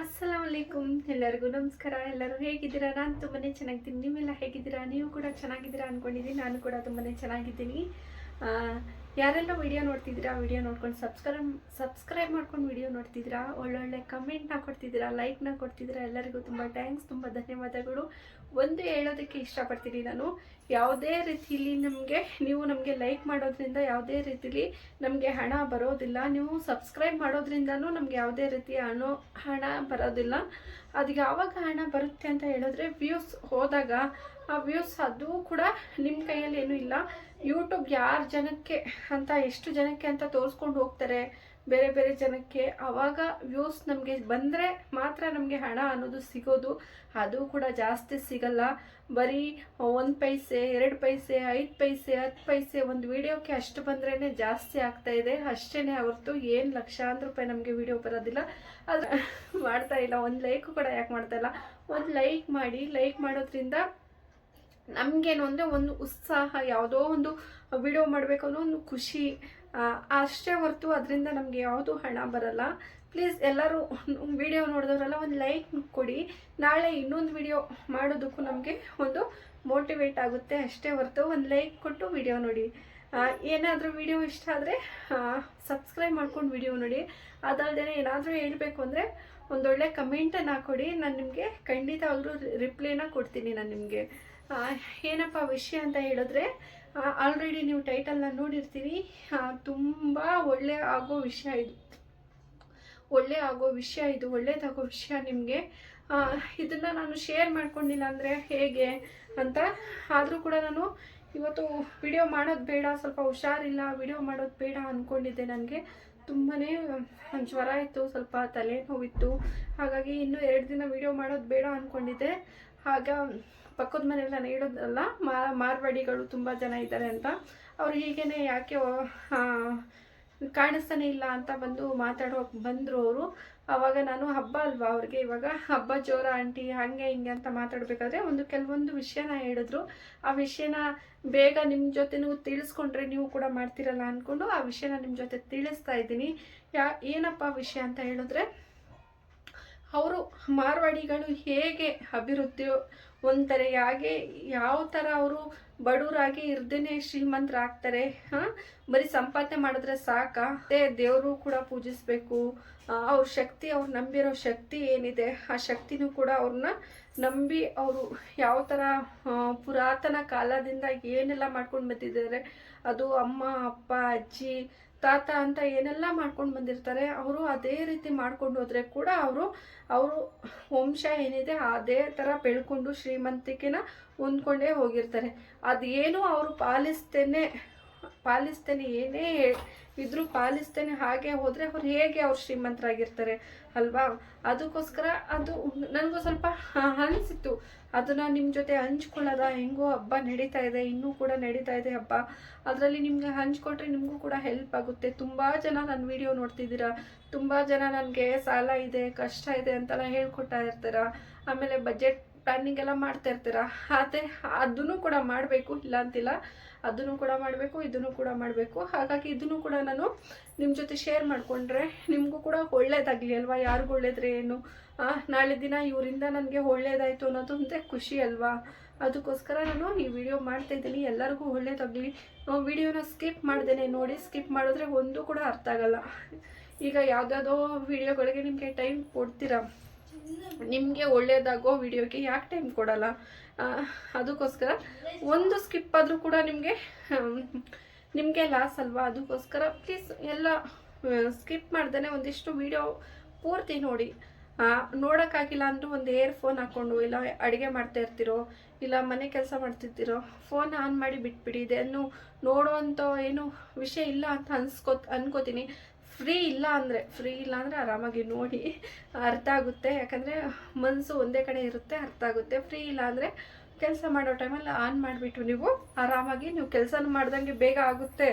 ಅಸ್ಸಲಾಂ ಅಲೈಕುಮ್ ಎಲ್ಲರಿಗೂ ನಮಸ್ಕಾರ. ಎಲ್ಲರೂ ಹೇಗಿದ್ದೀರಾ? ನಾನು ತುಂಬಾ ಚೆನ್ನಾಗಿದ್ದೀನಿ. ನೀವೆಲ್ಲ ಹೇಗಿದ್ದೀರಾ? ನೀವು ಕೂಡ ಚೆನ್ನಾಗಿದ್ದೀರಾ ಅಂದ್ಕೊಂಡಿದ್ದೀನಿ ನಾನು ಕೂಡ ತುಂಬಾ ಚೆನ್ನಾಗಿದ್ದೀನಿ. ಯಾರೆಲ್ಲ ವಿಡಿಯೋ ನೋಡ್ತಿದ್ದೀರಾ, ವಿಡಿಯೋ ನೋಡ್ಕೊಂಡು ಸಬ್ಸ್ಕ್ರೈಬ್ ಸಬ್ಸ್ಕ್ರೈಬ್ ಮಾಡ್ಕೊಂಡು ವಿಡಿಯೋ ನೋಡ್ತಿದ್ದೀರಾ? ಒಳ್ಳೊಳ್ಳೆ ಕಮೆಂಟ್ನ ಕೊಡ್ತಿದ್ದೀರಾ? ಲೈಕ್ನ ಕೊಡ್ತಿದ್ದೀರಾ? ಎಲ್ಲರಿಗೂ ತುಂಬ ಥ್ಯಾಂಕ್ಸ್, ತುಂಬ ಧನ್ಯವಾದಗಳು. ಒಂದು ಹೇಳೋದಕ್ಕೆ ಇಷ್ಟಪಡ್ತೀನಿ ನಾನು. ಯಾವುದೇ ರೀತಿಲಿ ನಮಗೆ, ನೀವು ನಮಗೆ ಲೈಕ್ ಮಾಡೋದ್ರಿಂದ ಯಾವುದೇ ರೀತಿಲಿ ನಮಗೆ ಹಣ ಬರೋದಿಲ್ಲ. ನೀವು ಸಬ್ಸ್ಕ್ರೈಬ್ ಮಾಡೋದ್ರಿಂದನೂ ನಮಗೆ ಯಾವುದೇ ರೀತಿಯ ಹಣ ಹಣ ಬರೋದಿಲ್ಲ. ಅದು ಯಾವಾಗ ಹಣ ಬರುತ್ತೆ ಅಂತ ಹೇಳಿದ್ರೆ ವ್ಯೂಸ್ ಹೋದಾಗ ಆ ವ್ಯೂಸ್ ಅದು ಕೂಡ ನಿಮ್ಮ ಕೈಯಲ್ಲಿ ಏನೂ ಇಲ್ಲ. ಯೂಟ್ಯೂಬ್ ಯಾರು ಜನಕ್ಕೆ ಅಂತ, ಎಷ್ಟು ಜನಕ್ಕೆ ಅಂತ ತೋರಿಸ್ಕೊಂಡು ಹೋಗ್ತಾರೆ. ಬೇರೆ ಬೇರೆ ಜನಕ್ಕೆ ಆವಾಗ ವ್ಯೂಸ್ ನಮಗೆ ಬಂದರೆ ಮಾತ್ರ ನಮಗೆ ಹಣ ಅನ್ನೋದು ಸಿಗೋದು. ಅದು ಕೂಡ ಜಾಸ್ತಿ ಸಿಗಲ್ಲ. ಬರೀ ಒಂದು ಪೈಸೆ, ಎರಡು ಪೈಸೆ, ಐದು ಪೈಸೆ, ಹತ್ತು ಪೈಸೆ ಒಂದು ವಿಡಿಯೋಕ್ಕೆ ಅಷ್ಟು ಬಂದ್ರೇ ಜಾಸ್ತಿ ಆಗ್ತಾ ಇದೆ. ಅಷ್ಟೇ ಹೊರತು ಏನು ಲಕ್ಷಾಂತರ ರೂಪಾಯಿ ನಮಗೆ ವಿಡಿಯೋ ಬರೋದಿಲ್ಲ. ಅದು ಮಾಡ್ತಾ ಇಲ್ಲ. ಒಂದು ಲೈಕ್ ಕೂಡ ಯಾಕೆ ಮಾಡ್ತಾ ಇಲ್ಲ? ಒಂದು ಲೈಕ್ ಮಾಡಿ. ಲೈಕ್ ಮಾಡೋದ್ರಿಂದ ನಮಗೇನು ಅಂದರೆ ಒಂದು ಉತ್ಸಾಹ, ಯಾವುದೋ ಒಂದು ವಿಡಿಯೋ ಮಾಡಬೇಕು ಅನ್ನೋ ಒಂದು ಖುಷಿ ಅಷ್ಟೇ ಹೊರತು ಅದರಿಂದ ನಮಗೆ ಯಾವುದೂ ಹಣ ಬರಲ್ಲ. ಪ್ಲೀಸ್ ಎಲ್ಲರೂ ವಿಡಿಯೋ ನೋಡಿದವರೆಲ್ಲ ಒಂದು ಲೈಕ್ ಕೊಡಿ. ನಾಳೆ ಇನ್ನೊಂದು ವಿಡಿಯೋ ಮಾಡೋದಕ್ಕೂ ನಮಗೆ ಒಂದು ಮೋಟಿವೇಟ್ ಆಗುತ್ತೆ. ಅಷ್ಟೇ ಹೊರತು ಒಂದು ಲೈಕ್ ಕೊಟ್ಟು ವಿಡಿಯೋ ನೋಡಿ. ಏನಾದರೂ ವಿಡಿಯೋ ಇಷ್ಟ ಆದರೆ ಸಬ್ಸ್ಕ್ರೈಬ್ ಮಾಡ್ಕೊಂಡು ವಿಡಿಯೋ ನೋಡಿ. ಅದಲ್ಲದೆ ಏನಾದರೂ ಹೇಳಬೇಕು ಅಂದರೆ ಒಂದೊಳ್ಳೆ ಕಮೆಂಟನ್ನು ಹಾಕೊಡಿ ನಾನು ನಿಮಗೆ ಖಂಡಿತವಾಗ್ಲೂ ರಿಪ್ಲೈನ ಕೊಡ್ತೀನಿ ನಾನು ನಿಮಗೆ. ಏನಪ್ಪ ವಿಷಯ ಅಂತ ಹೇಳಿದ್ರೆ ಆಲ್ರೆಡಿ ನೀವು ಟೈಟಲ್ನ ನೋಡಿರ್ತೀರಿ. ತುಂಬ ಒಳ್ಳೆ ಆಗೋ ವಿಷಯ ಇದು. ಒಳ್ಳೆ ಆಗೋ ವಿಷಯ ಇದು, ಒಳ್ಳೇದಾಗೋ ವಿಷಯ ನಿಮಗೆ. ಇದನ್ನು ನಾನು ಶೇರ್ ಮಾಡ್ಕೊಂಡಿಲ್ಲ ಅಂದರೆ ಹೇಗೆ ಅಂತ. ಆದರೂ ಕೂಡ ನಾನು ಇವತ್ತು ವಿಡಿಯೋ ಮಾಡೋದು ಬೇಡ, ಸ್ವಲ್ಪ ಹುಷಾರಿಲ್ಲ ವಿಡಿಯೋ ಮಾಡೋದು ಬೇಡ ಅಂದ್ಕೊಂಡಿದ್ದೆ ನನಗೆ. ತುಂಬಾ ಜ್ವರ ಇತ್ತು, ಸ್ವಲ್ಪ ತಲೆನೋವಿತ್ತು. ಹಾಗಾಗಿ ಇನ್ನೂ ಎರಡು ದಿನ ವಿಡಿಯೋ ಮಾಡೋದು ಬೇಡ ಅಂದ್ಕೊಂಡಿದ್ದೆ ಆಗ ಪಕ್ಕದ ಮನೆಯಲ್ಲಿ ನಾನು ಹೇಳೋದಲ್ಲ ಮಾರ್ವಾಡಿಗಳು ತುಂಬ ಜನ ಇದ್ದಾರೆ ಅಂತ. ಅವ್ರು ಹೀಗೇನೆ ಯಾಕೆ ಕಾಣಿಸ್ತಾನೆ ಇಲ್ಲ ಅಂತ ಬಂದು ಮಾತಾಡೋಕೆ ಬಂದರು ಅವರು. ಆವಾಗ ನಾನು ಹಬ್ಬ ಅಲ್ವಾ ಅವ್ರಿಗೆ? ಇವಾಗ ಹಬ್ಬ ಜೋರ ಆಂಟಿ, ಹಂಗೆ ಹಿಂಗೆ ಅಂತ ಮಾತಾಡಬೇಕಾದ್ರೆ ಒಂದು ಕೆಲವೊಂದು ವಿಷಯನ ಹೇಳಿದ್ರು. ಆ ವಿಷಯನ ಬೇಗ ನಿಮ್ಮ ಜೊತೆನೂ ತಿಳಿಸ್ಕೊಂಡ್ರೆ ನೀವು ಕೂಡ ಮಾಡ್ತಿರಲ್ಲ ಅಂದ್ಕೊಂಡು ಆ ವಿಷಯನ ನಿಮ್ಮ ಜೊತೆ ತಿಳಿಸ್ತಾ ಇದ್ದೀನಿ. ಯಾ, ಏನಪ್ಪ ವಿಷಯ ಅಂತ ಹೇಳಿದ್ರೆ, ಅವರು ಮಾರ್ವಾಡಿಗಳು ಹೇಗೆ ಅಭಿವೃದ್ಧಿ ಹೊಂದ್ತಾರೆ ಹೇಗೆ ಯಾವ ಥರ ಅವರು ಬಡವರಾಗಿ ಇರ್ದೇ ಶ್ರೀಮಂತರಾಗ್ತಾರೆ, ಹಾಂ? ಬರೀ ಸಂಪಾದನೆ ಮಾಡಿದ್ರೆ ಸಾಕ? ಮತ್ತೆ ದೇವರು ಕೂಡ ಪೂಜಿಸ್ಬೇಕು. ಅವ್ರ ಶಕ್ತಿ, ಅವ್ರು ನಂಬಿರೋ ಶಕ್ತಿ ಏನಿದೆ, ಆ ಶಕ್ತಿನೂ ಕೂಡ ಅವ್ರನ್ನ ನಂಬಿ ಅವರು ಯಾವ ಥರ ಪುರಾತನ ಕಾಲದಿಂದ ಏನೆಲ್ಲ ಮಾಡ್ಕೊಂಡು ಬಂದಿದ್ದಾರೆ ಅದು ಅಮ್ಮ, ಅಪ್ಪ, ಅಜ್ಜಿ ತಾತ ಅಂತ ಏನೆಲ್ಲ ಮಾಡ್ಕೊಂಡು ಬಂದಿರ್ತಾರೆ, ಅವರು ಅದೇ ರೀತಿ ಮಾಡ್ಕೊಂಡು ಹೋದರೆ ಕೂಡ ಅವರು ಅವರು ವಂಶ ಏನಿದೆ ಅದೇ ಥರ ಬೆಳ್ಕೊಂಡು ಶ್ರೀಮಂತಿಕೆನ ಹೊಂದ್ಕೊಂಡೇ ಹೋಗಿರ್ತಾರೆ. ಅದೇನು ಅವರು ಪಾಲಿಸ್ತೇನೆ ಪಾಲಿಸ್ತೇನೆ ಏನೇ ಇದ್ರೂ ಪಾಲಿಸ್ತೇನೆ ಹಾಗೆ ಹೋದರೆ ಅವ್ರು ಹೇಗೆ ಅವ್ರು ಶ್ರೀಮಂತರಾಗಿರ್ತಾರೆ ಅಲ್ವಾ? ಅದಕ್ಕೋಸ್ಕರ ಅದು ನನಗೂ ಸ್ವಲ್ಪ ಅನಿಸಿತ್ತು. ಅದನ್ನು ನಿಮ್ಮ ಜೊತೆ ಹಂಚ್ಕೊಳ್ಳೋದ? ಹೆಂಗೋ ಹಬ್ಬ ನಡೀತಾ ಇದೆ, ಇನ್ನೂ ಕೂಡ ನಡೀತಾ ಇದೆ ಹಬ್ಬ. ಅದರಲ್ಲಿ ನಿಮಗೆ ಹಂಚ್ಕೊಟ್ರೆ ನಿಮಗೂ ಕೂಡ ಹೆಲ್ಪ್ ಆಗುತ್ತೆ. ತುಂಬ ಜನ ನನ್ನ ವಿಡಿಯೋ ನೋಡ್ತಿದ್ದೀರಾ? ತುಂಬ ಜನ ನನಗೆ ಸಾಲ ಇದೆ, ಕಷ್ಟ ಇದೆ ಅಂತೆಲ್ಲ ಹೇಳ್ಕೊಡ್ತಾ ಇರ್ತೀರ? ಆಮೇಲೆ ಬಜೆಟ್ ಪ್ಲಾನಿಂಗ್ ಎಲ್ಲ ಮಾಡ್ತಾ ಇರ್ತೀರ? ಅದೇ ಅದನ್ನು ಕೂಡ ಮಾಡಬೇಕು ಇಲ್ಲ ಅಂತಿಲ್ಲ ಅದನ್ನು ಕೂಡ ಮಾಡಬೇಕು, ಇದನ್ನು ಕೂಡ ಮಾಡಬೇಕು. ಹಾಗಾಗಿ ಇದನ್ನು ಕೂಡ ನಾನು ನಿಮ್ಮ ಜೊತೆ ಶೇರ್ ಮಾಡಿಕೊಂಡ್ರೆ ನಿಮಗೂ ಕೂಡ ಒಳ್ಳೇದಾಗಲಿ ಅಲ್ವಾ? ಯಾರಿಗೂ ಒಳ್ಳೇದ್ರೆ ಏನು? ನಾಳೆ ದಿನ ಇವರಿಂದ ನನಗೆ ಒಳ್ಳೇದಾಯಿತು ಅನ್ನೋದು ಒಂದೇ ಖುಷಿ ಅಲ್ವಾ? ಅದಕ್ಕೋಸ್ಕರ ನಾನು ಈ ವಿಡಿಯೋ ಮಾಡ್ತಾ ಇದ್ದೀನಿ. ಎಲ್ಲರಿಗೂ ಒಳ್ಳೇದಾಗಲಿ. ವಿಡಿಯೋನ ಸ್ಕಿಪ್ ಮಾಡ್ದೇನೆ ನೋಡಿ ಸ್ಕಿಪ್ ಮಾಡಿದ್ರೆ ಒಂದು ಕೂಡ ಅರ್ಥ ಆಗಲ್ಲ. ಈಗ ಯಾವುದಾದೋ ವಿಡಿಯೋಗಳಿಗೆ ನಿಮಗೆ ಟೈಮ್ ಕೊಡ್ತೀರಾ? ನಿಮಗೆ ಒಳ್ಳೆಯದಾಗೋ ವಿಡಿಯೋಗೆ ಯಾಕೆ ಟೈಮ್ ಕೊಡಲ್ಲ? ಅದಕ್ಕೋಸ್ಕರ ಒಂದು ಸ್ಕಿಪ್ ಆದರೂ ಕೂಡ ನಿಮಗೆ ನಿಮಗೆ ಲಾಸ್ ಅಲ್ವಾ? ಅದಕ್ಕೋಸ್ಕರ ಪ್ಲೀಸ್ ಎಲ್ಲ ಸ್ಕಿಪ್ ಮಾಡ್ದೇ ಒಂದಿಷ್ಟು ವಿಡಿಯೋ ಪೂರ್ತಿ ನೋಡಿ. ನೋಡೋಕ್ಕಾಗಿಲ್ಲ ಅಂದರೂ ಒಂದು ಏರ್ ಫೋನ್ ಹಾಕ್ಕೊಂಡು ಇಲ್ಲ ಅಡುಗೆ ಮಾಡ್ತಾ ಇರ್ತಿರೋ, ಇಲ್ಲ ಮನೆ ಕೆಲಸ ಮಾಡ್ತಿರ್ತಿರೋ ಫೋನ್ ಆನ್ ಮಾಡಿ ಬಿಟ್ಬಿಡಿ. ಇದನ್ನು ನೋಡುವಂಥ ಏನು ವಿಷಯ ಇಲ್ಲ ಅಂತ ಅನ್ಸ್ಕೋ ಅನ್ಕೋತೀನಿ. ಫ್ರೀ ಇಲ್ಲ ಅಂದರೆ ಫ್ರೀ ಇಲ್ಲ ಅಂದರೆ ಆರಾಮಾಗಿ ನೋಡಿ ಅರ್ಥ ಆಗುತ್ತೆ. ಯಾಕಂದರೆ ಮನಸ್ಸು ಒಂದೇ ಕಡೆ ಇರುತ್ತೆ, ಅರ್ಥ ಆಗುತ್ತೆ. ಫ್ರೀ ಇಲ್ಲ ಅಂದರೆ ಕೆಲಸ ಮಾಡೋ ಟೈಮಲ್ಲಿ ಆನ್ ಮಾಡಿಬಿಟ್ಟು ನೀವು ಆರಾಮಾಗಿ ನೀವು ಕೆಲಸನೂ ಮಾಡ್ದಂಗೆ ಬೇಗ ಆಗುತ್ತೆ.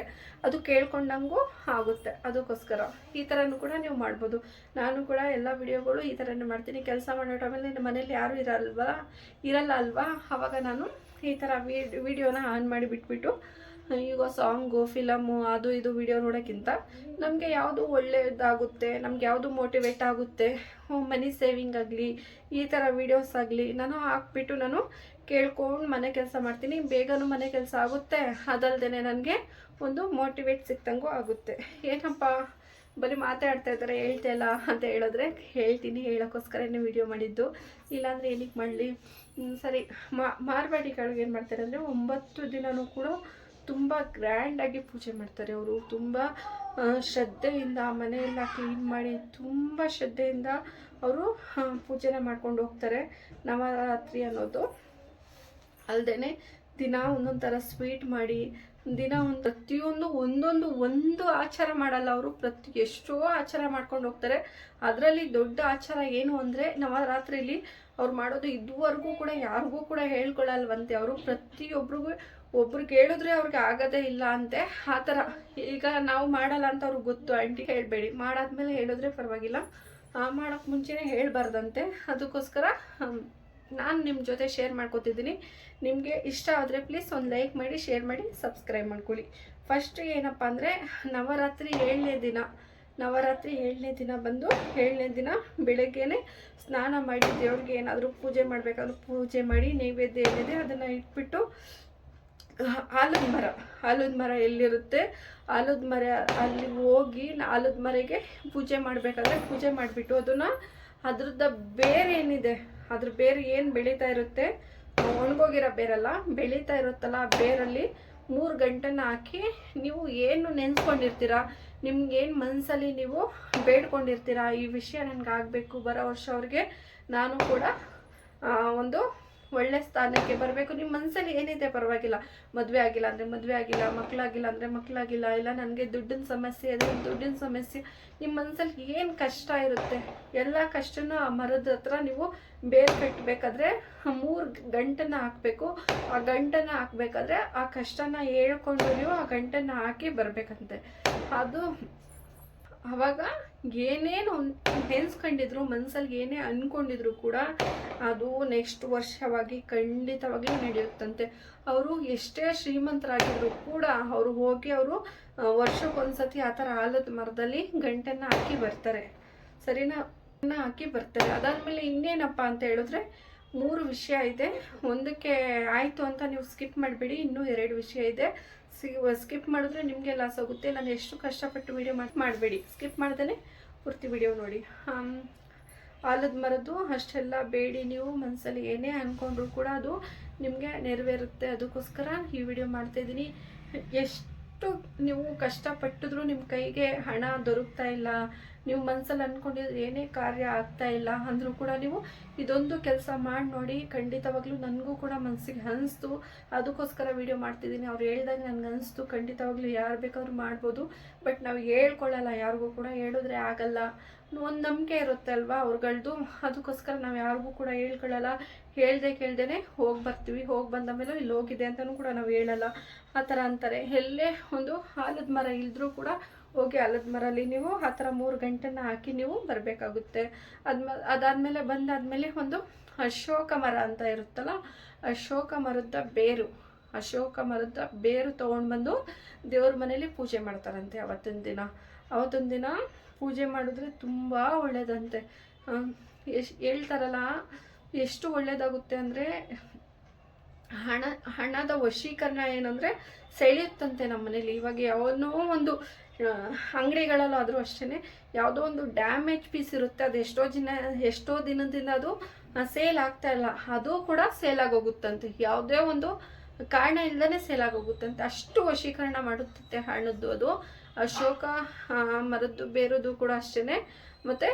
ಅದು ಕೇಳ್ಕೊಂಡಂಗೂ ಆಗುತ್ತೆ. ಅದಕ್ಕೋಸ್ಕರ ಈ ಥರನೂ ಕೂಡ ನೀವು ಮಾಡ್ಬೋದು. ನಾನು ಕೂಡ ಎಲ್ಲ ವಿಡಿಯೋಗಳು ಈ ಥರನೇ ಮಾಡ್ತೀನಿ. ಕೆಲಸ ಮಾಡೋ ಟೈಮಲ್ಲಿ ನಿಮ್ಮ ಮನೇಲಿ ಯಾರೂ ಇರಲ್ವಾ, ಇರಲ್ಲ ಅಲ್ವಾ? ಆವಾಗ ನಾನು ಈ ಥರ ವಿಡಿಯೋನ ಆನ್ ಮಾಡಿ ಬಿಟ್ಬಿಟ್ಟು ಈಗ ಸಾಂಗು ಫಿಲಮು ಅದು ಇದು ವಿಡಿಯೋ ನೋಡೋಕ್ಕಿಂತ ನಮಗೆ ಯಾವುದು ಒಳ್ಳೆಯದಾಗುತ್ತೆ ನಮ್ಗೆ ಯಾವುದು ಮೋಟಿವೇಟ್ ಆಗುತ್ತೆ ಮನಿ ಸೇವಿಂಗ್ ಆಗಲಿ, ಈ ಥರ ವೀಡಿಯೋಸ್ ಆಗಲಿ, ನಾನು ಹಾಕ್ಬಿಟ್ಟು ನಾನು ಕೇಳ್ಕೊಂಡು ಮನೆ ಕೆಲಸ ಮಾಡ್ತೀನಿ, ಬೇಗನೂ ಮನೆ ಕೆಲಸ ಆಗುತ್ತೆ ಅದಲ್ದೇ ನನಗೆ ಒಂದು ಮೋಟಿವೇಟ್ ಸಿಕ್ತಂಗೂ ಆಗುತ್ತೆ. ಏನಪ್ಪ, ಬರೀ ಮಾತಾಡ್ತಾ ಇದ್ದಾರೆ, ಹೇಳ್ತಾ ಅಂತ ಹೇಳಿದ್ರೆ ಹೇಳ್ತೀನಿ, ಹೇಳೋಕ್ಕೋಸ್ಕರನೇ ವಿಡಿಯೋ ಮಾಡಿದ್ದು. ಇಲ್ಲಾಂದರೆ ಏನಕ್ಕೆ ಮಾಡಲಿ? ಸರಿ ಮಾರ್ವಾಡಿಗಳಿಗೆ ಏನು ಮಾಡ್ತಾರೆ ಅಂದರೆ ಒಂಬತ್ತು ದಿನವೂ ಕೂಡ ತುಂಬ ಗ್ರ್ಯಾಂಡಾಗಿ ಪೂಜೆ ಮಾಡ್ತಾರೆ ಅವರು. ತುಂಬ ಶ್ರದ್ಧೆಯಿಂದ ಮನೆಯೆಲ್ಲ ಕ್ಲೀನ್ ಮಾಡಿ ತುಂಬ ಶ್ರದ್ಧೆಯಿಂದ ಅವರು ಪೂಜೆನ ಮಾಡ್ಕೊಂಡು ಹೋಗ್ತಾರೆ. ನವರಾತ್ರಿ ಅನ್ನೋದು ಅಲ್ಲದೇ ದಿನ ಒಂದೊಂದು ಥರ ಸ್ವೀಟ್ ಮಾಡಿ ದಿನ ಒಂದು ಪ್ರತಿಯೊಂದು ಒಂದೊಂದು ಒಂದು ಆಚಾರ ಮಾಡಲ್ಲ ಅವರು. ಪ್ರತಿ ಎಷ್ಟೋ ಆಚಾರ ಮಾಡ್ಕೊಂಡು ಹೋಗ್ತಾರೆ. ಅದರಲ್ಲಿ ದೊಡ್ಡ ಆಚಾರ ಏನು ಅಂದರೆ ನವರಾತ್ರಿಲಿ ಅವ್ರು ಮಾಡೋದು ಇದುವರೆಗೂ ಕೂಡ ಯಾರಿಗೂ ಕೂಡ ಹೇಳ್ಕೊಳ್ಳಲ್ವಂತೆ ಅವರು. ಪ್ರತಿಯೊಬ್ರಿಗೂ ಒಬ್ರು ಕೇಳಿದ್ರೆ ಅವ್ರಿಗೆ ಆಗೋದೇ ಇಲ್ಲ ಅಂತೆ. ಆ ಥರ. ಈಗ ನಾವು ಮಾಡಲ್ಲ ಅಂತ ಅವ್ರಿಗೆ ಗೊತ್ತು. ಆಂಟಿ ಹೇಳಬೇಡಿ. ಮಾಡಾದ್ಮೇಲೆ ಹೇಳಿದ್ರೆ ಪರವಾಗಿಲ್ಲ. ಮಾಡೋಕ್ಕೆ ಮುಂಚೆನೇ ಹೇಳಬಾರ್ದಂತೆ. ಅದಕ್ಕೋಸ್ಕರ ನಾನು ನಿಮ್ಮ ಜೊತೆ ಶೇರ್ ಮಾಡ್ಕೊತಿದ್ದೀನಿ. ನಿಮಗೆ ಇಷ್ಟ ಆದರೆ ಪ್ಲೀಸ್ ಒಂದು ಲೈಕ್ ಮಾಡಿ ಶೇರ್ ಮಾಡಿ ಸಬ್ಸ್ಕ್ರೈಬ್ ಮಾಡ್ಕೊಳ್ಳಿ. ಫಸ್ಟ್ ಏನಪ್ಪ ಅಂದರೆ, ನವರಾತ್ರಿ ಏಳನೇ ದಿನ. ನವರಾತ್ರಿ ಏಳನೇ ದಿನ ಬಂದು ಏಳನೇ ದಿನ ಬೆಳಗ್ಗೆನೆ ಸ್ನಾನ ಮಾಡಿ ದೇವ್ರಿಗೆ ಏನಾದರೂ ಪೂಜೆ ಮಾಡಬೇಕಾದ್ರೂ ಪೂಜೆ ಮಾಡಿ ನೈವೇದ್ಯ ಏನಿದೆ ಅದನ್ನು ಇಟ್ಬಿಟ್ಟು, ಆಲದ ಮರ. ಆಲದ ಮರ ಎಲ್ಲಿರುತ್ತೆ? ಆಲದ ಮರ ಅಲ್ಲಿ ಹೋಗಿ ಆಲದ ಮರೆಗೆ ಪೂಜೆ ಮಾಡಬೇಕಾದ್ರೆ ಪೂಜೆ ಮಾಡಿಬಿಟ್ಟು ಅದನ್ನು ಅದ್ರದ್ದು ಬೇರೆ ಏನಿದೆ ಅದ್ರ ಬೇರು ಏನು ಬೆಳೀತಾ ಇರುತ್ತೆ? ಒಣಗೋಗಿರೋ ಬೇರಲ್ಲ, ಬೆಳೀತಾ ಇರುತ್ತಲ್ಲ ಆ ಬೇರಲ್ಲಿ ಮೂರು ಗಂಟೆನ ಹಾಕಿ ನೀವು ಏನು ನೆನೆಸ್ಕೊಂಡಿರ್ತೀರ? ನಿಮ್ಗೇನು ಮನಸ್ಸಲ್ಲಿ ನೀವು ಬೇಡ್ಕೊಂಡಿರ್ತೀರಾ? ಈ ವಿಷಯ ನನಗಾಗಬೇಕು, ಬರೋ ವರ್ಷ ಅವ್ರಿಗೆ ನಾನು ಕೂಡ ಒಂದು ಒಳ್ಳೆ ಸ್ಥಾನಕ್ಕೆ ಬರಬೇಕು. ನಿಮ್ಮ ಮನಸ್ಸಲ್ಲಿ ಏನಿದೆ ಪರವಾಗಿಲ್ಲ. ಮದುವೆ ಆಗಿಲ್ಲ ಅಂದರೆ ಮದುವೆ ಆಗಿಲ್ಲ ಮಕ್ಕಳಾಗಿಲ್ಲ ಅಂದರೆ ಮಕ್ಕಳಾಗಿಲ್ಲ ಇಲ್ಲ ನನಗೆ ದುಡ್ಡಿನ ಸಮಸ್ಯೆ ಇದೆ ದುಡ್ಡಿನ ಸಮಸ್ಯೆ ನಿಮ್ಮ ಮನಸ್ಸಲ್ಲಿ ಏನು ಕಷ್ಟ ಇರುತ್ತೆ? ಎಲ್ಲ ಕಷ್ಟನೂ ಆ ಮರದ ಹತ್ರ ನೀವು ಬೇರ್ ಕಟ್ಟಬೇಕಾದ್ರೆ ಮೂರು ಗಂಟನ್ನು ಹಾಕಬೇಕು. ಆ ಗಂಟನ್ನ ಹಾಕಬೇಕಾದ್ರೆ ಆ ಕಷ್ಟನ ಹೇಳ್ಕೊಂಡು ನೀವು ಆ ಗಂಟನ್ನು ಹಾಕಿ ಬರಬೇಕಂತೆ. ಅದು ಅವಾಗ ಏನೇನು ನೆನ್ಸ್ಕೊಂಡಿದ್ರು ಮನಸ್ಸಲ್ಲಿ ಏನೇ ಅಂದ್ಕೊಂಡಿದ್ರು ಕೂಡ ಅದು ನೆಕ್ಸ್ಟ್ ವರ್ಷವಾಗಿ ಖಂಡಿತವಾಗಿ ನಡೆಯುತ್ತಂತೆ. ಅವರು ಎಷ್ಟೇ ಶ್ರೀಮಂತರಾಗಿದ್ರು ಕೂಡ ಅವರು ಹೋಗಿ ಅವರು ವರ್ಷಕ್ಕೊಂದ್ಸತಿ ಆ ಥರ ಆಲದ ಮರದಲ್ಲಿ ಗಂಟನ್ನು ಹಾಕಿ ಬರ್ತಾರೆ. ಸರಿನಾ? ಹಾಕಿ ಬರ್ತಾರೆ. ಅದಾದಮೇಲೆ ಇನ್ನೇನಪ್ಪ ಅಂತ ಹೇಳಿದ್ರೆ ಮೂರು ವಿಷಯ ಇದೆ. ಒಂದಕ್ಕೆ ಆಯಿತು ಅಂತ ನೀವು ಸ್ಕಿಪ್ ಮಾಡಬೇಡಿ, ಇನ್ನೂ ಎರಡು ವಿಷಯ ಇದೆ. ಸ್ಕಿಪ್ ಮಾಡಿದ್ರೆ ನಿಮಗೆ ಲಾಸ್ ಆಗುತ್ತೆ. ನಾನು ಎಷ್ಟು ಕಷ್ಟಪಟ್ಟು ವಿಡಿಯೋ ಮಾಡಿ, ಮಾಡಬೇಡಿ. ಸ್ಕಿಪ್ ಮಾಡ್ದೇ ಪೂರ್ತಿ ವಿಡಿಯೋ ನೋಡಿ. ಆಲದ ಮರದ್ದು ಅಷ್ಟೆಲ್ಲ ಬೇಡಿ ನೀವು. ಮನಸ್ಸಲ್ಲಿ ಏನೇ ಅಂದ್ಕೊಂಡ್ರು ಕೂಡ ಅದು ನಿಮಗೆ ನೆರವೇರುತ್ತೆ. ಅದಕ್ಕೋಸ್ಕರ ಈ ವಿಡಿಯೋ ಮಾಡ್ತಾಯಿದ್ದೀನಿ ಎಷ್ಟು ನೀವು ಕಷ್ಟಪಟ್ಟಿದ್ರು ನಿಮ್ಮ ಕೈಗೆ ಹಣ ದೊರಕ್ತಾ ಇಲ್ಲ. ನೀವು ಮನಸ್ಸಲ್ಲಿ ಅಂದ್ಕೊಂಡಿದ್ರೆ ಏನೇ ಕಾರ್ಯ ಆಗ್ತಾ ಇಲ್ಲ, ಅಂದರೂ ಕೂಡ ನೀವು ಇದೊಂದು ಕೆಲಸ ಮಾಡಿ ನೋಡಿ, ಖಂಡಿತವಾಗ್ಲೂ ನನಗೂ ಕೂಡ ಮನಸ್ಸಿಗೆ ಅನಿಸ್ತು. ಅದಕ್ಕೋಸ್ಕರ ವಿಡಿಯೋ ಮಾಡ್ತಿದ್ದೀನಿ. ಅವ್ರು ಹೇಳ್ದಾಗ ನನಗೆ ಅನಿಸ್ತು. ಖಂಡಿತವಾಗ್ಲೂ ಯಾರು ಬೇಕಾದ್ರೂ ಮಾಡ್ಬೋದು. ಬಟ್ ನಾವು ಹೇಳ್ಕೊಳ್ಳಲ್ಲ, ಯಾರಿಗೂ ಕೂಡ ಹೇಳಿದ್ರೆ ಆಗಲ್ಲ. ಒಂದು ನಂಬಿಕೆ ಇರುತ್ತೆ ಅಲ್ವಾ ಅವ್ರುಗಳ್ದು? ಅದಕ್ಕೋಸ್ಕರ ನಾವು ಯಾರಿಗೂ ಕೂಡ ಹೇಳ್ಕೊಳ್ಳಲ್ಲ. ಹೇಳ್ದೆ ಕೇಳ್ದೇನೆ ಹೋಗಿ ಬರ್ತೀವಿ. ಹೋಗಿ ಬಂದ ಮೇಲೆ ಇಲ್ಲಿ ಹೋಗಿದೆ ಅಂತಲೂ ಕೂಡ ನಾವು ಹೇಳಲ್ಲ. ಆ ಥರ ಅಂತಾರೆ. ಎಲ್ಲೇ ಒಂದು ಆಲದ ಮರ ಇಲ್ದರೂ ಕೂಡ ಹೋಗಿ ಆಲದ ಮರಲ್ಲಿ ನೀವು ಆ ಥರ ಮೂರು ಗಂಟೆನ ಹಾಕಿ ನೀವು ಬರಬೇಕಾಗುತ್ತೆ. ಅದ್ಮ, ಅದಾದಮೇಲೆ ಬಂದಾದಮೇಲೆ ಒಂದು ಅಶೋಕ ಮರ ಅಂತ ಇರುತ್ತಲ್ಲ, ಅಶೋಕ ಮರದ ಬೇರು, ಅಶೋಕ ಮರದ ಬೇರು ತೊಗೊಂಡು ಬಂದು ದೇವ್ರ ಮನೇಲಿ ಪೂಜೆ ಮಾಡ್ತಾರಂತೆ ಅವತ್ತಿನ ದಿನ. ಅವತ್ತೊಂದು ದಿನ ಪೂಜೆ ಮಾಡಿದ್ರೆ ತುಂಬ ಒಳ್ಳೆಯದಂತೆ ಎಷ್ಟು ಹೇಳ್ತಾರಲ್ಲ, ಎಷ್ಟು ಒಳ್ಳೆಯದಾಗುತ್ತೆ ಅಂದರೆ ಹಣ, ಹಣದ ವಶೀಕರಣ ಏನಂದರೆ ಸೆಳೆಯುತ್ತಂತೆ ನಮ್ಮ ಮನೇಲಿ ಇವಾಗ ಯಾವನೋ ಒಂದು ಅಂಗಡಿಗಳಲ್ಲಾದರೂ ಅಷ್ಟೇ ಯಾವುದೋ ಒಂದು ಡ್ಯಾಮೇಜ್ ಪೀಸ್ ಇರುತ್ತೆ, ಅದು ಎಷ್ಟೋ ದಿನ, ಎಷ್ಟೋ ದಿನದಿಂದ ಅದು ಸೇಲ್ ಆಗ್ತಾ ಇಲ್ಲ. ಅದು ಕೂಡ ಸೇಲ್ ಆಗೋಗುತ್ತಂತೆ. ಯಾವುದೇ ಒಂದು ಕಾರಣ ಇಲ್ಲದೇ ಸೇಲ್ ಆಗೋಗುತ್ತಂತೆ. ಅಷ್ಟು ವಶೀಕರಣ ಮಾಡುತ್ತಂತೆ ಹಣದ್ದು ಅದು. ಅಶೋಕ ಮರದ್ದು, ಬೇರದು ಕೂಡ ಅಷ್ಟೇ ಮತ್ತು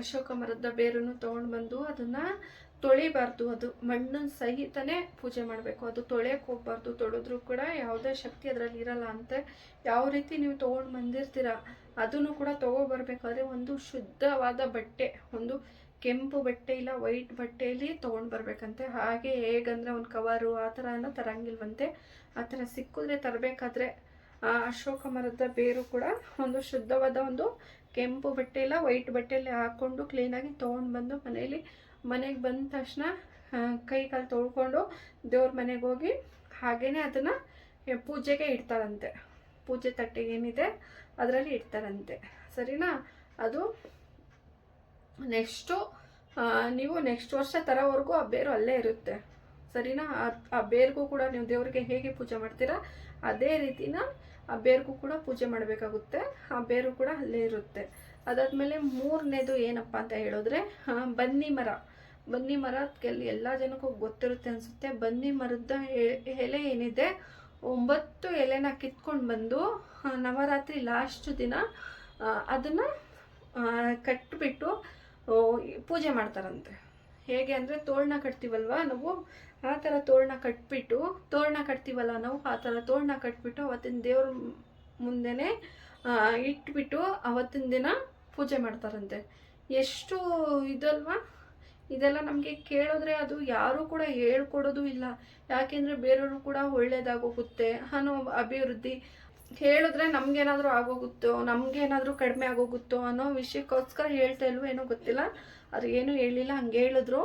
ಅಶೋಕ ಮರದ ಬೇರನ್ನು ತೊಗೊಂಡು ಬಂದು ಅದನ್ನು ತೊಳಿಬಾರ್ದು, ಅದು ಮಣ್ಣನ್ನು ಸಹಿತನೇ ಪೂಜೆ ಮಾಡಬೇಕು. ಅದು ತೊಳೆಯಕ್ಕೆ ಹೋಗ್ಬಾರ್ದು, ತೊಳೆದ್ರೂ ಕೂಡ ಯಾವುದೇ ಶಕ್ತಿ ಅದರಲ್ಲಿ ಇರಲ್ಲ ಅಂತೆ. ಯಾವ ರೀತಿ ನೀವು ತೊಗೊಂಡು ಬಂದಿರ್ತೀರ, ಅದನ್ನು ಕೂಡ ತೊಗೊಬರ್ಬೇಕಾದ್ರೆ ಒಂದು ಶುದ್ಧವಾದ ಬಟ್ಟೆ, ಒಂದು ಕೆಂಪು ಬಟ್ಟೆ ಇಲ್ಲ, ವೈಟ್ ಬಟ್ಟೆಯಲ್ಲಿ ತೊಗೊಂಡು ಬರಬೇಕಂತೆ. ಹಾಗೆ ಹೇಗಂದ್ರೆ ಒಂದು ಕವರು, ಆ ಥರ ಎಲ್ಲ ತರಂಗಿಲ್ವಂತೆ. ಆ ಥರ ಸಿಕ್ಕಿದ್ರೆ ತರಬೇಕಾದ್ರೆ, ಆ ಅಶೋಕ ಮರದ ಬೇರು ಕೂಡ ಒಂದು ಶುದ್ಧವಾದ ಒಂದು ಕೆಂಪು ಬಟ್ಟೆ ಇಲ್ಲ, ವೈಟ್ ಬಟ್ಟೆಯಲ್ಲಿ ಹಾಕ್ಕೊಂಡು ಕ್ಲೀನಾಗಿ ತೊಗೊಂಡು ಬಂದು ಮನೆಯಲ್ಲಿ ಮನೆಗೆ ಬಂದ ತಕ್ಷಣ ಕೈ ಕಾಲು ತೊಳ್ಕೊಂಡು ದೇವ್ರ ಮನೆಗೆ ಹೋಗಿ ಹಾಗೇ ಅದನ್ನು ಪೂಜೆಗೆ ಇಡ್ತಾರಂತೆ. ಪೂಜೆ ತಟ್ಟೆ ಏನಿದೆ ಅದರಲ್ಲಿ ಇಡ್ತಾರಂತೆ. ಸರಿನಾ? ಅದು ನೆಕ್ಸ್ಟು ನೀವು ನೆಕ್ಸ್ಟ್ ವರ್ಷ ತರೋವರೆಗೂ ಆ ಬೇರು ಅಲ್ಲೇ ಇರುತ್ತೆ. ಸರಿನಾ? ಆ- ಬೇರಿಗೂ ಕೂಡ ನೀವು ದೇವರಿಗೆ ಹೇಗೆ ಪೂಜೆ ಮಾಡ್ತೀರಾ, ಅದೇ ರೀತಿನ ಆ ಬೇರ್ಗೂ ಕೂಡ ಪೂಜೆ ಮಾಡಬೇಕಾಗುತ್ತೆ. ಆ ಬೇರು ಕೂಡ ಅಲ್ಲೇ ಇರುತ್ತೆ. ಅದಾದಮೇಲೆ ಮೂರನೇದು ಏನಪ್ಪ ಅಂತ ಹೇಳಿದ್ರೆ ಬನ್ನಿ ಮರ. ಬನ್ನಿ ಮರ ಕೆಲ ಎಲ್ಲ ಜನಕ್ಕೂ ಗೊತ್ತಿರುತ್ತೆ ಅನಿಸುತ್ತೆ. ಬನ್ನಿ ಮರದ ಎಲೆ ಏನಿದೆ, ಒಂಬತ್ತು ಎಲೆನ ಕಿತ್ಕೊಂಡು ಬಂದು ನವರಾತ್ರಿ ಲಾಸ್ಟ್ ದಿನ ಅದನ್ನು ಕಟ್ಬಿಟ್ಟು ಪೂಜೆ ಮಾಡ್ತಾರಂತೆ. ಹೇಗೆ ಅಂದರೆ ತೋರಣ ಕಟ್ತೀವಲ್ವ ನಾವು? ಆ ಥರ ತೋರಣ ಕಟ್ಬಿಟ್ಟು, ತೋರಣ ಕಟ್ತೀವಲ್ಲ ನಾವು? ಆ ಥರ ತೋರಣ ಕಟ್ಬಿಟ್ಟು ಅವತ್ತಿನ ದೇವ್ರ ಮುಂದೆನೆ ಇಟ್ಬಿಟ್ಟು ಅವತ್ತಿನ ದಿನ ಪೂಜೆ ಮಾಡ್ತಾರಂತೆ. ಎಷ್ಟು ಇದಲ್ವಾ? ಇದೆಲ್ಲ ನಮಗೆ ಕೇಳಿದ್ರೆ ಅದು ಯಾರೂ ಕೂಡ ಹೇಳ್ಕೊಡೋದು ಇಲ್ಲ. ಯಾಕೆಂದರೆ ಬೇರೆಯವರು ಕೂಡ ಒಳ್ಳೇದಾಗೋಗುತ್ತೆ ಅನ್ನೋ ಅಭಿವೃದ್ಧಿ. ಹೇಳಿದ್ರೆ ನಮ್ಗೇನಾದರೂ ಆಗೋಗುತ್ತೋ, ನಮಗೇನಾದರೂ ಕಡಿಮೆ ಆಗೋಗುತ್ತೋ ಅನ್ನೋ ವಿಷಯಕ್ಕೋಸ್ಕರ ಹೇಳ್ತಾ ಇಲ್ವೋ ಏನೋ ಗೊತ್ತಿಲ್ಲ. ಅದು ಏನೂ ಹೇಳಿಲ್ಲ, ಹಂಗೆ ಹೇಳಿದ್ರು.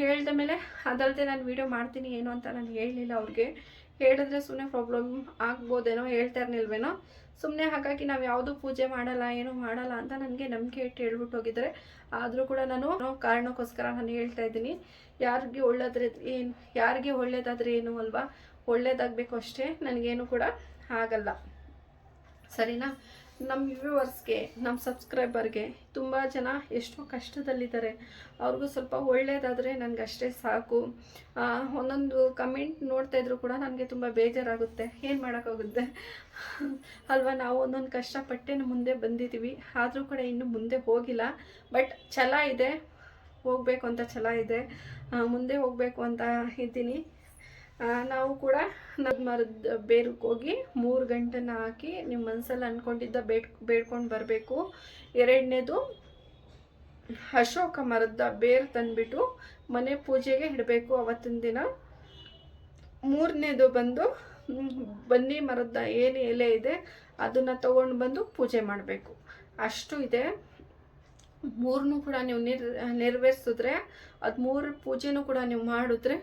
ಹೇಳಿದ ಮೇಲೆ ಅದಲ್ಲದೆ ನಾನು ವೀಡಿಯೋ ಮಾಡ್ತೀನಿ ಏನು ಅಂತ ನಾನು ಹೇಳಲಿಲ್ಲ ಅವ್ರಿಗೆ. ಹೇಳಿದ್ರೆ ಸುಮ್ಮನೆ ಪ್ರಾಬ್ಲಮ್ ಆಗ್ಬೋದೇನೋ ಹೇಳ್ತಾ ಇರ್ನಿಲ್ವೇನೋ ಸುಮ್ಮನೆ ಹಾಗಾಗಿ ನಾವು ಯಾವುದು ಪೂಜೆ ಮಾಡಲ್ಲ, ಏನು ಮಾಡಲ್ಲ ಅಂತ ನನಗೆ ನಂಬಿಕೆ ಇಟ್ಟು ಹೇಳ್ಬಿಟ್ಟು ಹೋಗಿದ್ದಾರೆ. ಆದರೂ ಕೂಡ ನಾನು ಕಾರಣಕ್ಕೋಸ್ಕರ ನಾನು ಹೇಳ್ತಾ ಇದ್ದೀನಿ. ಯಾರಿಗೆ ಒಳ್ಳೇದ್ರೆ ಏನು, ಯಾರಿಗೆ ಒಳ್ಳೇದಾದ್ರೆ ಏನು ಅಲ್ವಾ? ಒಳ್ಳೇದಾಗಬೇಕು ಅಷ್ಟೇ, ನನಗೇನು ಕೂಡ ಆಗಲ್ಲ. ಸರಿನಾ? ನಮ್ಮ ವ್ಯೂವರ್ಸ್ಗೆ ನಮ್ಮ ಸಬ್ಸ್ಕ್ರೈಬರ್ಗೆ ತುಂಬ ಜನ ಎಷ್ಟೋ ಕಷ್ಟದಲ್ಲಿದ್ದಾರೆ. ಅವ್ರಿಗೂ ಸ್ವಲ್ಪ ಒಳ್ಳೆಯದಾದರೆ ಅಷ್ಟೇ ಸಾಕು. ಒಂದೊಂದು ಕಮೆಂಟ್ ನೋಡ್ತಾ ಇದ್ರು ಕೂಡ ನನಗೆ ತುಂಬ ಬೇಜಾರಾಗುತ್ತೆ. ಏನು ಮಾಡೋಕ್ಕಾಗುತ್ತೆ? ಅಲ್ವಾ, ನಾವು ಒಂದೊಂದು ಕಷ್ಟಪಟ್ಟೆ ಮುಂದೆ ಬಂದಿದ್ದೀವಿ. ಆದರೂ ಕೂಡ ಇನ್ನೂ ಮುಂದೆ ಹೋಗಿಲ್ಲ. ಬಟ್ ಛಲ ಇದೆ. ಹೋಗಬೇಕು ಅಂತ ಛಲ ಇದೆ. ಮುಂದೆ ಹೋಗಬೇಕು ಅಂತ ಇದ್ದೀನಿ. ನಾವು ಕೂಡ ನಮ್ಮ ಮರದ ಬೇರಕ್ಕೆ ಹೋಗಿ ಮೂರು ಗಂಟೆನ ಹಾಕಿ ನಿಮ್ಮ ಮನಸ್ಸಲ್ಲಿ ಅಂದ್ಕೊಂಡಿದ್ದ ಬೇಡ್, ಬೇಡ್ಕೊಂಡು ಬರಬೇಕು. ಎರಡನೇದು, ಅಶೋಕ ಮರದ ಬೇರು ತಂದುಬಿಟ್ಟು ಮನೆ ಪೂಜೆಗೆ ಇಡಬೇಕು ಅವತ್ತಿನ ದಿನ. ಮೂರನೇದು ಬಂದು ಬನ್ನಿ ಮರದ ಏನು ಎಲೆ ಇದೆ ಅದನ್ನು ತಗೊಂಡು ಬಂದು ಪೂಜೆ ಮಾಡಬೇಕು. ಅಷ್ಟು ಇದೆ. ಮೂರನ್ನೂ ಕೂಡ ನೀವು ನಿರ್, ನೆರವೇರಿಸಿದ್ರೆ ಅದು ಮೂರು ಪೂಜೆನೂ ಕೂಡ ನೀವು ಮಾಡಿದ್ರೆ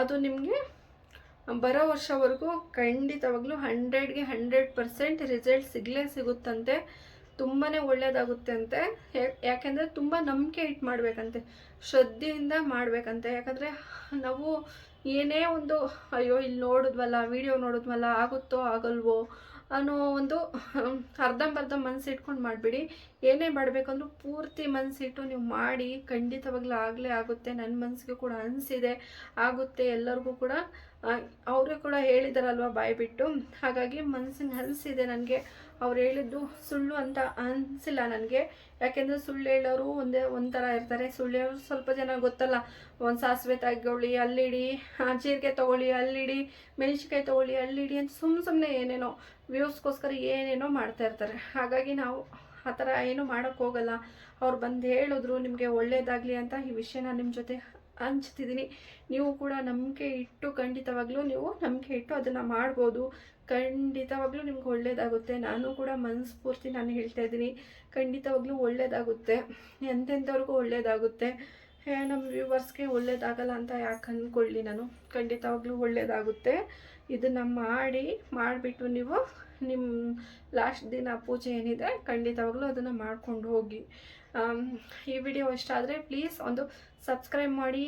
ಅದು ನಿಮಗೆ ಬರೋ ವರ್ಷವರೆಗೂ ಖಂಡಿತವಾಗ್ಲೂ ಹಂಡ್ರೆಡ್ಗೆ ಹಂಡ್ರೆಡ್ ಪರ್ಸೆಂಟ್ ರಿಸಲ್ಟ್ ಸಿಗಲೇ ಸಿಗುತ್ತಂತೆ. ತುಂಬಾ ಒಳ್ಳೆಯದಾಗುತ್ತೆ ಅಂತೆ. ಯಾಕೆಂದರೆ ತುಂಬ ನಂಬಿಕೆ ಇಟ್ಟು ಮಾಡಬೇಕಂತೆ. ಶ್ರದ್ಧೆಯಿಂದ ಮಾಡಬೇಕಂತೆ. ಯಾಕಂದರೆ ನಾವು ಏನೇ ಒಂದು, ಅಯ್ಯೋ ಇಲ್ಲಿ ನೋಡಿದ್ವಲ್ಲ, ವಿಡಿಯೋ ನೋಡಿದ್ವಲ್ಲ, ಆಗುತ್ತೋ, ಆಗಲ್ವೋ ಅನ್ನೋ ಒಂದು ಅರ್ಧಂಬರ್ಧ ಮನಸ್ಸಿಟ್ಕೊಂಡು ಮಾಡಿಬಿಡಿ. ಏನೇ ಮಾಡಬೇಕಂದ್ರೂ ಪೂರ್ತಿ ಮನಸ್ಸಿಟ್ಟು ನೀವು ಮಾಡಿ ಖಂಡಿತವಾಗ್ಲೂ ಆಗಲೇ ಆಗುತ್ತೆ. ನನ್ನ ಮನಸ್ಸಿಗೆ ಕೂಡ ಅನಿಸಿದೆ. ಆಗುತ್ತೆ. ಎಲ್ಲರಿಗೂ ಕೂಡ ಅವರು ಕೂಡ ಹೇಳಿದಾರಲ್ವ ಬಾಯಿ ಬಿಟ್ಟು? ಹಾಗಾಗಿ ಮನಸ್ಸಿನ ಅನಿಸಿದೆ ನನಗೆ. ಅವ್ರು ಹೇಳಿದ್ದು ಸುಳ್ಳು ಅಂತ ಅನಿಸಿಲ್ಲ ನನಗೆ. ಯಾಕೆಂದರೆ ಸುಳ್ಳು ಹೇಳೋರು ಒಂದೇ ಒಂಥರ ಇರ್ತಾರೆ. ಸುಳ್ಳು ಹೇಳೋರು ಸ್ವಲ್ಪ ಜನ ಗೊತ್ತಲ್ಲ. ಒಂದು ಸಾಸಿವೆ ತಗೊಳ್ಳಿ ಅಲ್ಲಿಡಿ ಜೀರಿಗೆ ತೊಗೊಳ್ಳಿ, ಅಲ್ಲಿಡಿ, ಮೆಣಸಿನ್ಕಾಯಿ ತೊಗೊಳ್ಳಿ, ಅಲ್ಲಿಡಿ ಅಂತ ಸುಮ್ಮ ಸುಮ್ಮನೆ ಏನೇನೋ ವ್ಯೂಸ್ಗೋಸ್ಕರ ಏನೇನೋ ಮಾಡ್ತಾ ಇರ್ತಾರೆ. ಹಾಗಾಗಿ ನಾವು ಆ ಥರ ಏನೂ ಮಾಡೋಕ್ಕೋಗಲ್ಲ ಅವ್ರು ಬಂದು ಹೇಳಿದ್ರು ನಿಮಗೆ ಒಳ್ಳೇದಾಗಲಿ ಅಂತ ಈ ವಿಷಯನ ನಿಮ್ಮ ಜೊತೆ ಹಂಚ್ತಿದ್ದೀನಿ ನೀವು ಕೂಡ ನಂಬಿಕೆ ಇಟ್ಟು ಖಂಡಿತವಾಗ್ಲೂ ನೀವು ನಂಬಿಕೆ ಇಟ್ಟು ಅದನ್ನು ಮಾಡ್ಬೋದು. ಖಂಡಿತವಾಗ್ಲೂ ನಿಮ್ಗೆ ಒಳ್ಳೇದಾಗುತ್ತೆ. ನಾನು ಕೂಡ ಮನಸ್ಫೂರ್ತಿ ನಾನು ಹೇಳ್ತಾ ಇದ್ದೀನಿ. ಖಂಡಿತವಾಗ್ಲೂ ಒಳ್ಳೇದಾಗುತ್ತೆ. ಎಂತೆಂಥವ್ರಿಗೂ ಒಳ್ಳೇದಾಗುತ್ತೆ. ಹೇ, ನಮ್ಮ ವ್ಯೂವರ್ಸ್ಗೆ ಒಳ್ಳೇದಾಗಲ್ಲ ಅಂತ ಯಾಕೆ ಅಂದ್ಕೊಳ್ಳಿ ನಾನು? ಖಂಡಿತವಾಗ್ಲೂ ಒಳ್ಳೇದಾಗುತ್ತೆ. ಇದನ್ನು ಮಾಡಿ ಮಾಡಿಬಿಟ್ಟು ನೀವು ನಿಮ್ಮ ಲಾಸ್ಟ್ ದಿನ ಪೂಜೆ ಏನಿದೆ ಖಂಡಿತವಾಗ್ಲೂ ಅದನ್ನು ಮಾಡ್ಕೊಂಡು ಹೋಗಿ. ಈ ವಿಡಿಯೋ ಇಷ್ಟ ಆದರೆ ಪ್ಲೀಸ್ ಒಂದು ಸಬ್ಸ್ಕ್ರೈಬ್ ಮಾಡಿ.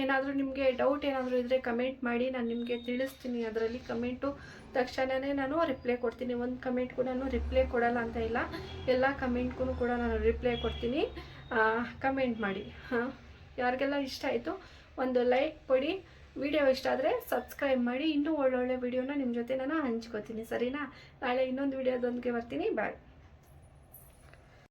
ಏನಾದರೂ ನಿಮಗೆ ಡೌಟ್ ಏನಾದರೂ ಇದ್ದರೆ ಕಮೆಂಟ್ ಮಾಡಿ. ನಾನು ನಿಮಗೆ ತಿಳಿಸ್ತೀನಿ ಅದರಲ್ಲಿ ಕಮೆಂಟು ತಕ್ಷಣವೇ ನಾನು ರಿಪ್ಲೈ ಕೊಡ್ತೀನಿ. ಒಂದು ಕಮೆಂಟ್ಗೂ ನಾನು ರಿಪ್ಲೈ ಕೊಡಲ್ಲ ಅಂತ ಇಲ್ಲ. ಎಲ್ಲ ಕಮೆಂಟ್ಗೂ ಕೂಡ ನಾನು ರಿಪ್ಲೈ ಕೊಡ್ತೀನಿ. ಕಮೆಂಟ್ ಮಾಡಿ. ಹಾಂ, ಯಾರಿಗೆಲ್ಲ ಇಷ್ಟ ಆಯಿತು ಒಂದು ಲೈಕ್ ಕೊಡಿ. ವಿಡಿಯೋ ಇಷ್ಟ ಆದರೆ ಸಬ್ಸ್ಕ್ರೈಬ್ ಮಾಡಿ. ಇನ್ನೂ ಒಳ್ಳೊಳ್ಳೆ ವಿಡಿಯೋನ ನಿಮ್ಮ ಜೊತೆ ನಾನು ಹಂಚ್ಕೋತೀನಿ. ಸರಿನಾ? ನಾಳೆ ಇನ್ನೊಂದು ವಿಡಿಯೋದೊಂದಿಗೆ ಬರ್ತೀನಿ. ಬಾಯ್